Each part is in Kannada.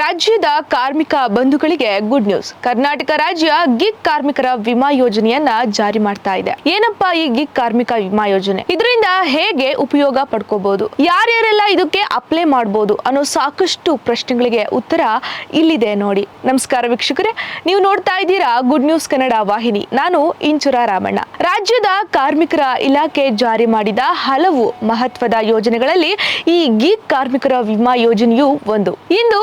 ರಾಜ್ಯದ ಕಾರ್ಮಿಕ ಬಂಧುಗಳಿಗೆ ಗುಡ್ ನ್ಯೂಸ್. ಕರ್ನಾಟಕ ರಾಜ್ಯ ಗಿಗ್ ಕಾರ್ಮಿಕರ ವಿಮಾ ಯೋಜನೆಯನ್ನ ಜಾರಿ ಮಾಡ್ತಾ ಇದೆ. ಏನಪ್ಪಾ ಈ ಗಿಗ್ ಕಾರ್ಮಿಕ ವಿಮಾ ಯೋಜನೆ? ಇದರಿಂದ ಹೇಗೆ ಉಪಯೋಗ ಪಡ್ಕೋಬಹುದು ಯಾರ್ಯಾರೆಲ್ಲ ಇದಕ್ಕೆ ಅಪ್ಲೈ ಮಾಡಬಹುದು ಅನ್ನೋ ಸಾಕಷ್ಟು ಪ್ರಶ್ನೆಗಳಿಗೆ ಉತ್ತರ ಇಲ್ಲಿದೆ ನೋಡಿ. ನಮಸ್ಕಾರ ವೀಕ್ಷಕರೇ. ನೀವು ನೋಡ್ತಾ ಇದ್ದೀರಾ ಗುಡ್ ನ್ಯೂಸ್ ಕನ್ನಡ ವಾಹಿನಿ. ನಾನು ಇಂಚುರ ರಾಮಣ್ಣ. ರಾಜ್ಯದ ಕಾರ್ಮಿಕರ ಇಲಾಖೆ ಜಾರಿ ಮಾಡಿದ ಹಲವು ಮಹತ್ವದ ಯೋಜನೆಗಳಲ್ಲಿ ಈ ಗಿಗ್ ಕಾರ್ಮಿಕರ ವಿಮಾ ಯೋಜನೆಯು ಒಂದು. ಇಂದು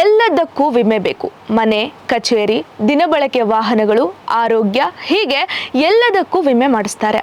ಎಲ್ಲದಕ್ಕೂ ವಿಮೆ ಬೇಕು. ಮನೆ ಕಚೇರಿ ದಿನಬಳಕೆ ವಾಹನಗಳು ಆರೋಗ್ಯ ಹೀಗೆ ಎಲ್ಲದಕ್ಕೂ ವಿಮೆ ಮಾಡಿಸ್ತಾರೆ.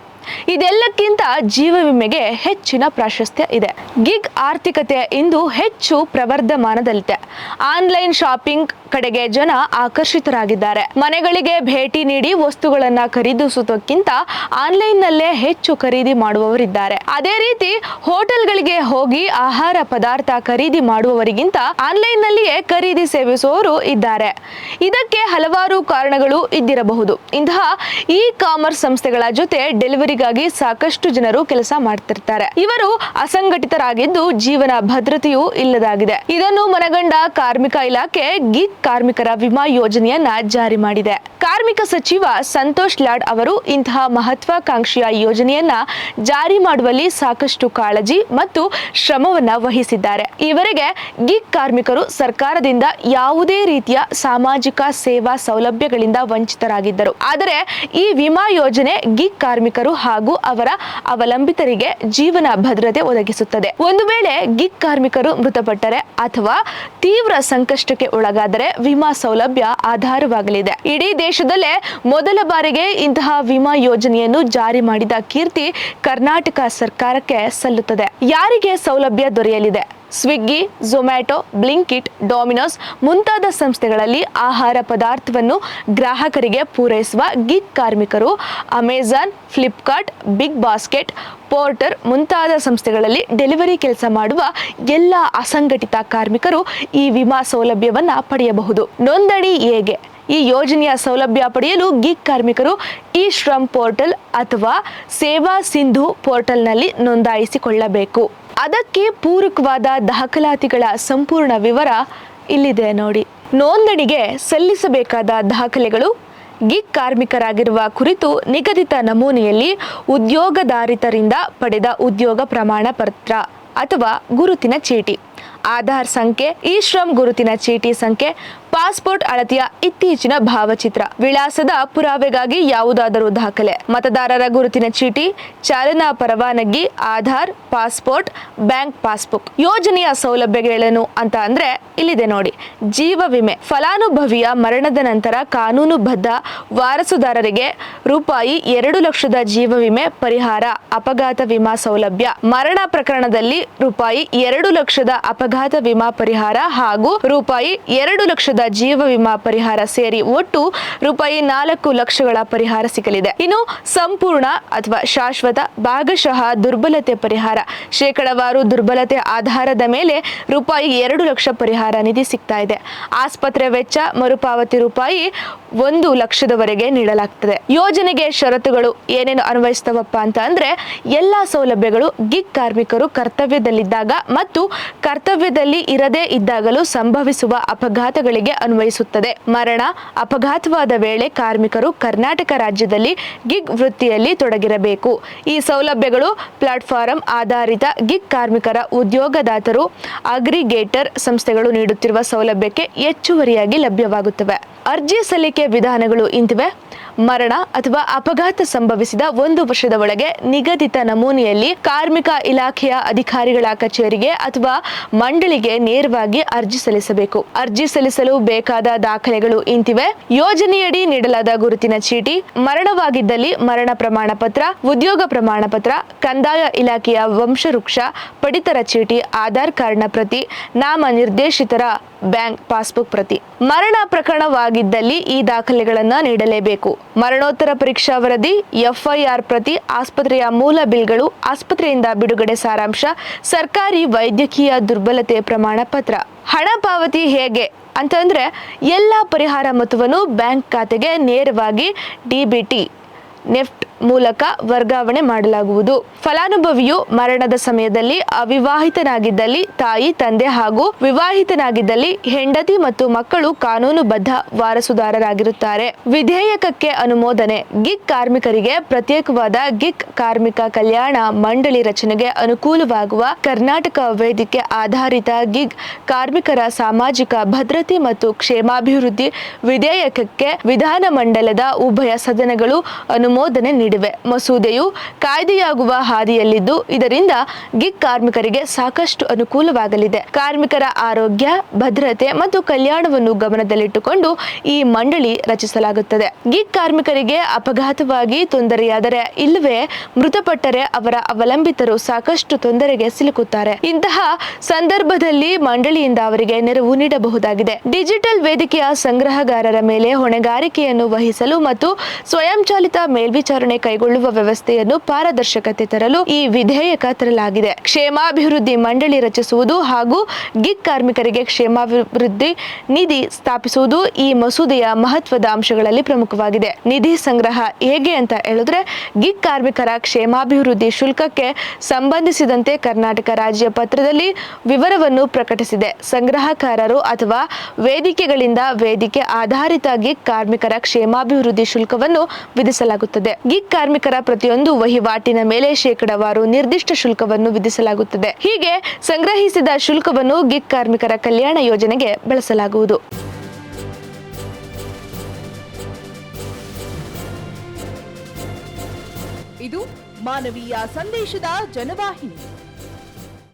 ಇದೆಲ್ಲಕ್ಕಿಂತ ಜೀವ ವಿಮೆಗೆ ಹೆಚ್ಚಿನ ಪ್ರಾಶಸ್ತ್ಯ ಇದೆ. ಗಿಗ್ ಆರ್ಥಿಕತೆ ಇಂದು ಹೆಚ್ಚು ಪ್ರವರ್ಧಮಾನದಲ್ಲಿದೆ. ಆನ್ಲೈನ್ ಶಾಪಿಂಗ್ ಕಡೆಗೆ ಜನ ಆಕರ್ಷಿತರಾಗಿದ್ದಾರೆ. ಮನೆಗಳಿಗೆ ಭೇಟಿ ನೀಡಿ ವಸ್ತುಗಳನ್ನ ಖರೀದಿಸುವುದಕ್ಕಿಂತ ಆನ್ಲೈನ್ನಲ್ಲೇ ಹೆಚ್ಚು ಖರೀದಿ ಮಾಡುವವರಿದ್ದಾರೆ. ಅದೇ ರೀತಿ ಹೋಟೆಲ್ಗಳಿಗೆ ಹೋಗಿ ಆಹಾರ ಪದಾರ್ಥ ಖರೀದಿ ಮಾಡುವವರಿಗಿಂತ ಆನ್ಲೈನ್ನಲ್ಲಿಯೇ ಖರೀದಿ ಸೇವಿಸುವವರು ಇದ್ದಾರೆ. ಇದಕ್ಕೆ ಹಲವಾರು ಕಾರಣಗಳು ಇದ್ದಿರಬಹುದು. ಇಂತಹ ಇ ಕಾಮರ್ಸ್ ಸಂಸ್ಥೆಗಳ ಜೊತೆ ಡೆಲಿವರಿಗಾಗಿ ಸಾಕಷ್ಟು ಜನರು ಕೆಲಸ ಮಾಡ್ತಿರ್ತಾರೆ. ಇವರು ಅಸಂಘಟಿತರಾಗಿದ್ದು ಜೀವನ ಭದ್ರತೆಯೂ ಇಲ್ಲದಾಗಿದೆ. ಇದನ್ನು ಮನಗಂಡ ಕಾರ್ಮಿಕ ಇಲಾಖೆ ಗಿಗ್ ಕಾರ್ಮಿಕರ ವಿಮಾ ಯೋಜನೆಯನ್ನ ಜಾರಿ ಮಾಡಿದೆ. ಕಾರ್ಮಿಕ ಸಚಿವ ಸಂತೋಷ್ ಲಾಡ್ ಅವರು ಇಂತಹ ಮಹತ್ವಾಕಾಂಕ್ಷಿಯ ಯೋಜನೆಯನ್ನ ಜಾರಿ ಮಾಡುವಲ್ಲಿ ಸಾಕಷ್ಟು ಕಾಳಜಿ ಮತ್ತು ಶ್ರಮವನ್ನ ವಹಿಸಿದ್ದಾರೆ. ಇವರಿಗೆ ಗಿಗ್ ಕಾರ್ಮಿಕರು ಸರ್ಕಾರದಿಂದ ಯಾವುದೇ ರೀತಿಯ ಸಾಮಾಜಿಕ ಸೇವಾ ಸೌಲಭ್ಯಗಳಿಂದ ವಂಚಿತರಾಗಿದ್ದರು. ಆದರೆ ಈ ವಿಮಾ ಯೋಜನೆ ಗಿಗ್ ಕಾರ್ಮಿಕರು ಹಾಗೂ ಅವರ ಅವಲಂಬಿತರಿಗೆ ಜೀವನ ಭದ್ರತೆ ಒದಗಿಸುತ್ತದೆ. ಒಂದು ವೇಳೆ ಗಿಗ್ ಕಾರ್ಮಿಕರು ಮೃತಪಟ್ಟರೆ ಅಥವಾ ತೀವ್ರ ಸಂಕಷ್ಟಕ್ಕೆ ಒಳಗಾದರೆ ವಿಮಾ ಸೌಲಭ್ಯ ಆಧಾರವಾಗಲಿದೆ. ಇಡೀ ದೇಶದಲ್ಲೇ ಮೊದಲ ಬಾರಿಗೆ ಇಂತಹ ವಿಮಾ ಯೋಜನೆಯನ್ನು ಜಾರಿ ಮಾಡಿದ ಕೀರ್ತಿ ಕರ್ನಾಟಕ ಸರ್ಕಾರಕ್ಕೆ ಸಲ್ಲುತ್ತದೆ. ಯಾರಿಗೆ ಸೌಲಭ್ಯ ದೊರೆಯಲಿದೆ? ಸ್ವಿಗ್ಗಿ ಝೊಮ್ಯಾಟೊ ಬ್ಲಿಂಕಿಟ್ ಡೊಮಿನೋಸ್ ಮುಂತಾದ ಸಂಸ್ಥೆಗಳಲ್ಲಿ ಆಹಾರ ಪದಾರ್ಥವನ್ನು ಗ್ರಾಹಕರಿಗೆ ಪೂರೈಸುವ ಗಿಗ್ ಕಾರ್ಮಿಕರು Amazon Flipkart Big Basket Porter ಮುಂತಾದ ಸಂಸ್ಥೆಗಳಲ್ಲಿ ಡೆಲಿವರಿ ಕೆಲಸ ಮಾಡುವ ಎಲ್ಲ ಅಸಂಘಟಿತ ಕಾರ್ಮಿಕರು ಈ ವಿಮಾ ಸೌಲಭ್ಯವನ್ನು ಪಡೆಯಬಹುದು. ನೋಂದಣಿ ಹೇಗೆ? ಈ ಯೋಜನೆಯ ಸೌಲಭ್ಯ ಪಡೆಯಲು ಗಿಗ್ ಕಾರ್ಮಿಕರು ಇ ಶ್ರಮ್ ಪೋರ್ಟಲ್ ಅಥವಾ ಸೇವಾ ಸಿಂಧು ಪೋರ್ಟಲ್ನಲ್ಲಿ ನೋಂದಾಯಿಸಿಕೊಳ್ಳಬೇಕು. ಅದಕ್ಕೆ ಪೂರಕವಾದ ದಾಖಲಾತಿಗಳ ಸಂಪೂರ್ಣ ವಿವರ ಇಲ್ಲಿದೆ ನೋಡಿ. ನೋಂದಣಿಗೆ ಸಲ್ಲಿಸಬೇಕಾದ ದಾಖಲೆಗಳು ಗಿಗ್ ಕಾರ್ಮಿಕರಾಗಿರುವ ಕುರಿತು ನಿಗದಿತ ನಮೂನೆಯಲ್ಲಿ ಉದ್ಯೋಗದಾರಿತರಿಂದ ಪಡೆದ ಉದ್ಯೋಗ ಪ್ರಮಾಣ ಪತ್ರ ಅಥವಾ ಗುರುತಿನ ಚೀಟಿ. ಆಧಾರ್ ಸಂಖ್ಯೆ, ಈ ಶ್ರಮ್ ಗುರುತಿನ ಚೀಟಿ ಸಂಖ್ಯೆ, ಪಾಸ್ಪೋರ್ಟ್ ಅಳತೆಯ ಇತ್ತೀಚಿನ ಭಾವಚಿತ್ರ. ವಿಳಾಸದ ಪುರಾವೆಗಾಗಿ ಯಾವುದಾದರೂ ದಾಖಲೆ. ಮತದಾರರ ಗುರುತಿನ ಚೀಟಿ, ಚಾಲನಾ ಪರವಾನಗಿ, ಆಧಾರ್, ಪಾಸ್ಪೋರ್ಟ್, ಬ್ಯಾಂಕ್ ಪಾಸ್ಬುಕ್. ಯೋಜನೆಯ ಸೌಲಭ್ಯಗಳೇನು ಅಂತ ಅಂದ್ರೆ ಇಲ್ಲಿದೆ ನೋಡಿ. ಜೀವ ವಿಮೆ. ಫಲಾನುಭವಿಯ ಮರಣದ ನಂತರ ಕಾನೂನುಬದ್ಧ ವಾರಸುದಾರರಿಗೆ ರೂಪಾಯಿ ಎರಡು ಲಕ್ಷದ ಜೀವ ವಿಮೆ ಪರಿಹಾರ, ಅಪಘಾತ ವಿಮಾ ಸೌಲಭ್ಯ. ಮರಣ ಪ್ರಕರಣದಲ್ಲಿ ರೂಪಾಯಿ ಎರಡು ಲಕ್ಷದ ಅಪಘಾತ ವಿಮಾ ಪರಿಹಾರ ಹಾಗೂ ರೂಪಾಯಿ ಎರಡು ಲಕ್ಷದ ಜೀವ ವಿಮಾ ಪರಿಹಾರ ಸೇರಿ ಒಟ್ಟು ರೂಪಾಯಿ ನಾಲ್ಕು ಲಕ್ಷಗಳ ಪರಿಹಾರ ಸಿಗಲಿದೆ. ಇನ್ನು ಸಂಪೂರ್ಣ ಅಥವಾ ಶಾಶ್ವತ ಭಾಗಶಃ ದುರ್ಬಲತೆ ಪರಿಹಾರ. ಶೇಕಡವಾರು ದುರ್ಬಲತೆ ಆಧಾರದ ಮೇಲೆ ರೂಪಾಯಿ ಎರಡು ಲಕ್ಷ ಪರಿಹಾರ ನಿಧಿ ಸಿಗ್ತಾ ಇದೆ. ಆಸ್ಪತ್ರೆ ವೆಚ್ಚ ಮರುಪಾವತಿ ರೂಪಾಯಿ ಒಂದು ಲಕ್ಷದವರೆಗೆ ನೀಡಲಾಗ್ತದೆ. ಯೋಜನೆಗೆ ಷರತ್ತುಗಳು ಏನೇನು ಅನ್ವಯಿಸ್ತವಪ್ಪ ಅಂತ ಅಂದ್ರೆ ಎಲ್ಲಾ ಸೌಲಭ್ಯಗಳು ಗಿಗ್ ಕಾರ್ಮಿಕರು ಕರ್ತವ್ಯದಲ್ಲಿದ್ದಾಗ ಮತ್ತು ಕರ್ತವ್ಯದಲ್ಲಿ ಇರದೇ ಇದ್ದಾಗಲೂ ಸಂಭವಿಸುವ ಅಪಘಾತಗಳಿಗೆ ಅನ್ವಯಿಸುತ್ತದೆ. ಮರಣ, ಅಪಘಾತವಾದ ವೇಳೆ ಕಾರ್ಮಿಕರು ಕರ್ನಾಟಕ ರಾಜ್ಯದಲ್ಲಿ ಗಿಗ್ ವೃತ್ತಿಯಲ್ಲಿ ತೊಡಗಿರಬೇಕು. ಈ ಸೌಲಭ್ಯಗಳು ಪ್ಲಾಟ್ಫಾರಂ ಆಧಾರಿತ ಗಿಗ್ ಕಾರ್ಮಿಕರ ಉದ್ಯೋಗದಾತರು, ಅಗ್ರಿಗೇಟರ್ ಸಂಸ್ಥೆಗಳು ನೀಡುತ್ತಿರುವ ಸೌಲಭ್ಯಕ್ಕೆ ಹೆಚ್ಚುವರಿಯಾಗಿ ಲಭ್ಯವಾಗುತ್ತವೆ. ಅರ್ಜಿ ಸಲ್ಲಿಕೆ ವಿಧಾನಗಳು ಇಂತಿವೆ. ಮರಣ ಅಥವಾ ಅಪಘಾತ ಸಂಭವಿಸಿದ ಒಂದು ವರ್ಷದ ಒಳಗೆ ನಿಗದಿತ ನಮೂನೆಯಲ್ಲಿ ಕಾರ್ಮಿಕ ಇಲಾಖೆಯ ಅಧಿಕಾರಿಗಳ ಕಚೇರಿಗೆ ಅಥವಾ ಮಂಡಳಿಗೆ ನೇರವಾಗಿ ಅರ್ಜಿ ಸಲ್ಲಿಸಬೇಕು. ಅರ್ಜಿ ಸಲ್ಲಿಸಲು ಬೇಕಾದ ದಾಖಲೆಗಳು ಇಂತಿವೆ. ಯೋಜನೆಯಡಿ ನೀಡಲಾದ ಗುರುತಿನ ಚೀಟಿ, ಮರಣವಾಗಿದ್ದಲ್ಲಿ ಮರಣ ಪ್ರಮಾಣ ಪತ್ರ ಉದ್ಯೋಗ ಪ್ರಮಾಣ ಪತ್ರ ಕಂದಾಯ ಇಲಾಖೆಯ ವಂಶವೃಕ್ಷ, ಪಡಿತರ ಚೀಟಿ, ಆಧಾರ್ ಕಾರ್ಡ್ನ ಪ್ರತಿ ನಾಮ ನಿರ್ದೇಶಿತರ ಬ್ಯಾಂಕ್ ಪಾಸ್ಬುಕ್ ಪ್ರತಿ. ಮರಣ ಪ್ರಕರಣವಾಗಿದ್ದಲ್ಲಿ ಈ ದಾಖಲೆಗಳನ್ನು ನೀಡಲೇಬೇಕು. ಮರಣೋತ್ತರ ಪರೀಕ್ಷಾ ವರದಿ, ಎಫ್ಐಆರ್ ಪ್ರತಿ ಆಸ್ಪತ್ರೆಯ ಮೂಲ ಬಿಲ್ಗಳು, ಆಸ್ಪತ್ರೆಯಿಂದ ಬಿಡುಗಡೆ ಸಾರಾಂಶ, ಸರ್ಕಾರಿ ವೈದ್ಯಕೀಯ ದುರ್ಬಲತೆ ಪ್ರಮಾಣ ಪತ್ರ. ಹಣ ಪಾವತಿ ಹೇಗೆ? ಅಂತಂದ್ರೆ, ಎಲ್ಲ ಪರಿಹಾರ ಮೊತ್ತವನ್ನು ಬ್ಯಾಂಕ್ ಖಾತೆಗೆ ನೇರವಾಗಿ ಡಿಬಿಟಿ ನೆಫ್ಟ್ ಮೂಲಕ ವರ್ಗಾವಣೆ ಮಾಡಲಾಗುವುದು. ಫಲಾನುಭವಿಯು ಮರಣದ ಸಮಯದಲ್ಲಿ ಅವಿವಾಹಿತನಾಗಿದ್ದಲ್ಲಿ ತಾಯಿ, ತಂದೆ ಹಾಗೂ ವಿವಾಹಿತನಾಗಿದ್ದಲ್ಲಿ ಹೆಂಡತಿ ಮತ್ತು ಮಕ್ಕಳು ಕಾನೂನುಬದ್ಧ ವಾರಸುದಾರರಾಗಿರುತ್ತಾರೆ. ವಿಧೇಯಕಕ್ಕೆ ಅನುಮೋದನೆ, ಗಿಗ್ ಕಾರ್ಮಿಕರಿಗೆ ಪ್ರತ್ಯೇಕವಾದ ಗಿಗ್ ಕಾರ್ಮಿಕ ಕಲ್ಯಾಣ ಮಂಡಳಿ ರಚನೆಗೆ ಅನುಕೂಲವಾಗುವ ಕರ್ನಾಟಕ ವೇದಿಕೆ ಆಧಾರಿತ ಗಿಗ್ ಕಾರ್ಮಿಕರ ಸಾಮಾಜಿಕ ಭದ್ರತೆ ಮತ್ತು ಕ್ಷೇಮಾಭಿವೃದ್ಧಿ ವಿಧೇಯಕಕ್ಕೆ ವಿಧಾನಮಂಡಲದ ಉಭಯ ಸದನಗಳು ಅನುಮೋದನೆ ನೀಡಿವೆ. ಮಸೂದೆಯು ಕಾಯ್ದೆಯಾಗುವ ಹಾದಿಯಲ್ಲಿದ್ದು, ಇದರಿಂದ ಗಿಗ್ ಕಾರ್ಮಿಕರಿಗೆ ಸಾಕಷ್ಟು ಅನುಕೂಲವಾಗಲಿದೆ. ಕಾರ್ಮಿಕರ ಆರೋಗ್ಯ, ಭದ್ರತೆ ಮತ್ತು ಕಲ್ಯಾಣವನ್ನು ಗಮನದಲ್ಲಿಟ್ಟುಕೊಂಡು ಈ ಮಂಡಳಿ ರಚಿಸಲಾಗುತ್ತದೆ. ಗಿಗ್ ಕಾರ್ಮಿಕರಿಗೆ ಅಪಘಾತವಾಗಿ ತೊಂದರೆಯಾದರೆ ಇಲ್ಲವೇ ಮೃತಪಟ್ಟರೆ ಅವರ ಅವಲಂಬಿತರು ಸಾಕಷ್ಟು ತೊಂದರೆಗೆ ಸಿಲುಕುತ್ತಾರೆ. ಇಂತಹ ಸಂದರ್ಭದಲ್ಲಿ ಮಂಡಳಿಯಿಂದ ಅವರಿಗೆ ನೆರವು ನೀಡಬಹುದಾಗಿದೆ. ಡಿಜಿಟಲ್ ವೇದಿಕೆಯ ಸಂಗ್ರಹಗಾರರ ಮೇಲೆ ಹೊಣೆಗಾರಿಕೆಯನ್ನು ವಹಿಸಲು ಮತ್ತು ಸ್ವಯಂಚಾಲಿತ ಮೇಲ್ವಿಚಾರಣೆ ಕೈಗೊಳ್ಳುವ ವ್ಯವಸ್ಥೆಯನ್ನು ಪಾರದರ್ಶಕತೆ ತರಲು ಈ ವಿಧೇಯಕ ತರಲಾಗಿದೆ. ಕ್ಷೇಮಾಭಿವೃದ್ಧಿ ಮಂಡಳಿ ರಚಿಸುವುದು ಹಾಗೂ ಗಿಗ್ ಕಾರ್ಮಿಕರಿಗೆ ಕ್ಷೇಮಾಭಿವೃದ್ಧಿ ನಿಧಿ ಸ್ಥಾಪಿಸುವುದು ಈ ಮಸೂದೆಯ ಮಹತ್ವದ ಅಂಶಗಳಲ್ಲಿ ಪ್ರಮುಖವಾಗಿದೆ. ನಿಧಿ ಸಂಗ್ರಹ ಹೇಗೆ ಅಂತ ಹೇಳಿದ್ರೆ, ಗಿಗ್ ಕಾರ್ಮಿಕರ ಕ್ಷೇಮಾಭಿವೃದ್ಧಿ ಶುಲ್ಕಕ್ಕೆ ಸಂಬಂಧಿಸಿದಂತೆ ಕರ್ನಾಟಕ ರಾಜ್ಯ ಪತ್ರದಲ್ಲಿ ವಿವರವನ್ನು ಪ್ರಕಟಿಸಿದೆ. ಸಂಗ್ರಹಕಾರರು ಅಥವಾ ವೇದಿಕೆಗಳಿಂದ ವೇದಿಕೆ ಆಧಾರಿತ ಗಿಗ್ ಕಾರ್ಮಿಕರ ಕ್ಷೇಮಾಭಿವೃದ್ಧಿ ಶುಲ್ಕವನ್ನು ವಿಧಿಸಲಾಗುತ್ತದೆ. ಗಿಗ್ ಕಾರ್ಮಿಕರ ಪ್ರತಿಯೊಂದು ವಹಿವಾಟಿನ ಮೇಲೆ ಶೇಕಡವಾರು ನಿರ್ದಿಷ್ಟ ಶುಲ್ಕವನ್ನು ವಿಧಿಸಲಾಗುತ್ತದೆ. ಹೀಗೆ ಸಂಗ್ರಹಿಸಿದ ಶುಲ್ಕವನ್ನು ಗಿಗ್ ಕಾರ್ಮಿಕರ ಕಲ್ಯಾಣ ಯೋಜನೆಗೆ ಬಳಸಲಾಗುವುದು. ಇದು ಮಾನವೀಯ ಸಂದೇಶದ ಜನವಾಹಿನಿ.